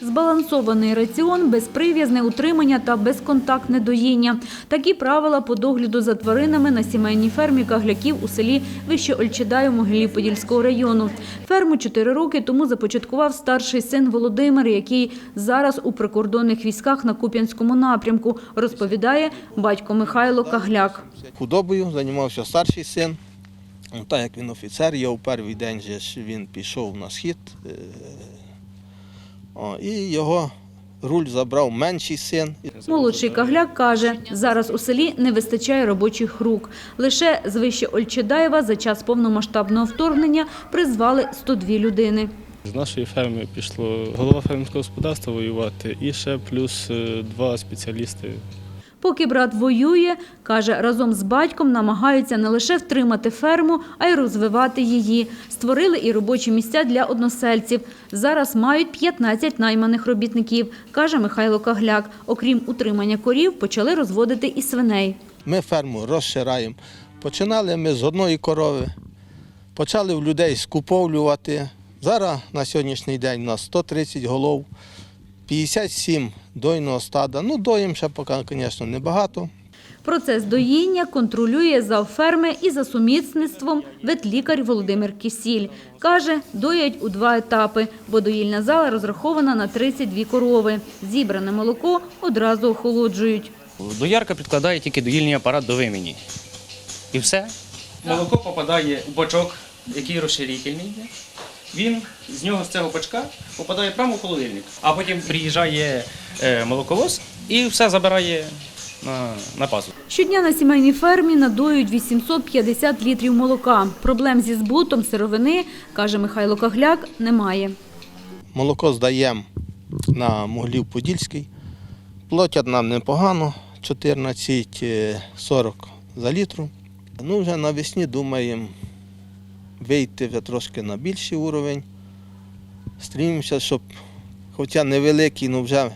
Збалансований раціон, безприв'язне утримання та безконтактне доїння. Такі правила по догляду за тваринами на сімейній фермі кагляків у селі Вищеольчедаю Могилів-Подільського району. Ферму чотири роки тому започаткував старший син Володимир, який зараз у прикордонних військах на Куп'янському напрямку, розповідає батько Михайло Кагляк. Худобою займався старший син. Ну, Так як він офіцер, я у перший день же ж він пішов на схід. е, О, і його руль забрав менший син. Молодший Кагляк каже, зараз у селі не вистачає робочих рук. Лише з вище Ольчедаєва за час повномасштабного вторгнення призвали 102 людини. З нашої ферми пішло голова фермерського господарства воювати і ще плюс е, два спеціалісти. Поки брат воює, каже, разом з батьком намагаються не лише втримати ферму, а й розвивати її. Створили і робочі місця для односельців. Зараз мають 15 найманих робітників, каже Михайло Кагляк. Окрім утримання корів, почали розводити і свиней. Ми ферму розшираємо. Починали ми з одної корови, почали в людей скуповлювати. Зараз на сьогоднішній день у нас 130 голов, 57 дойного стада. Ну, доїм ще поки, звісно, небагато. Процес доїння контролює завферми і за сумісництвом ветлікар Володимир Кісіль. Каже, доять у два етапи, бо доїльна зала розрахована на 32 корови. Зібране молоко одразу охолоджують. Доярка підкладає тільки доїльний апарат до вимені. І все. Молоко попадає у бачок, який розширительний. Він з нього, з цього бачка, попадає прямо в холодильник. А потім приїжджає е, молоковоз і все забирає на, на пасу. Щодня на сімейній фермі надоють 850 літрів молока. Проблем зі збутом сировини, каже Михайло Кагляк, немає. Молоко здаємо на Могилів-Подільський. Платять нам непогано, 14,40 за літру. Ну, вже навесні думаємо вийти вже трошки на більший уровень. Стрімимося, щоб, хоча невеликий, але вже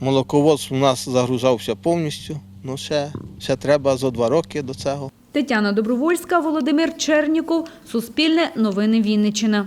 молоковоз у нас загружався повністю. але ще, ще треба за два роки до цього. Тетяна Добровольська, Володимир Черніков, Суспільне, Новини Вінниччина.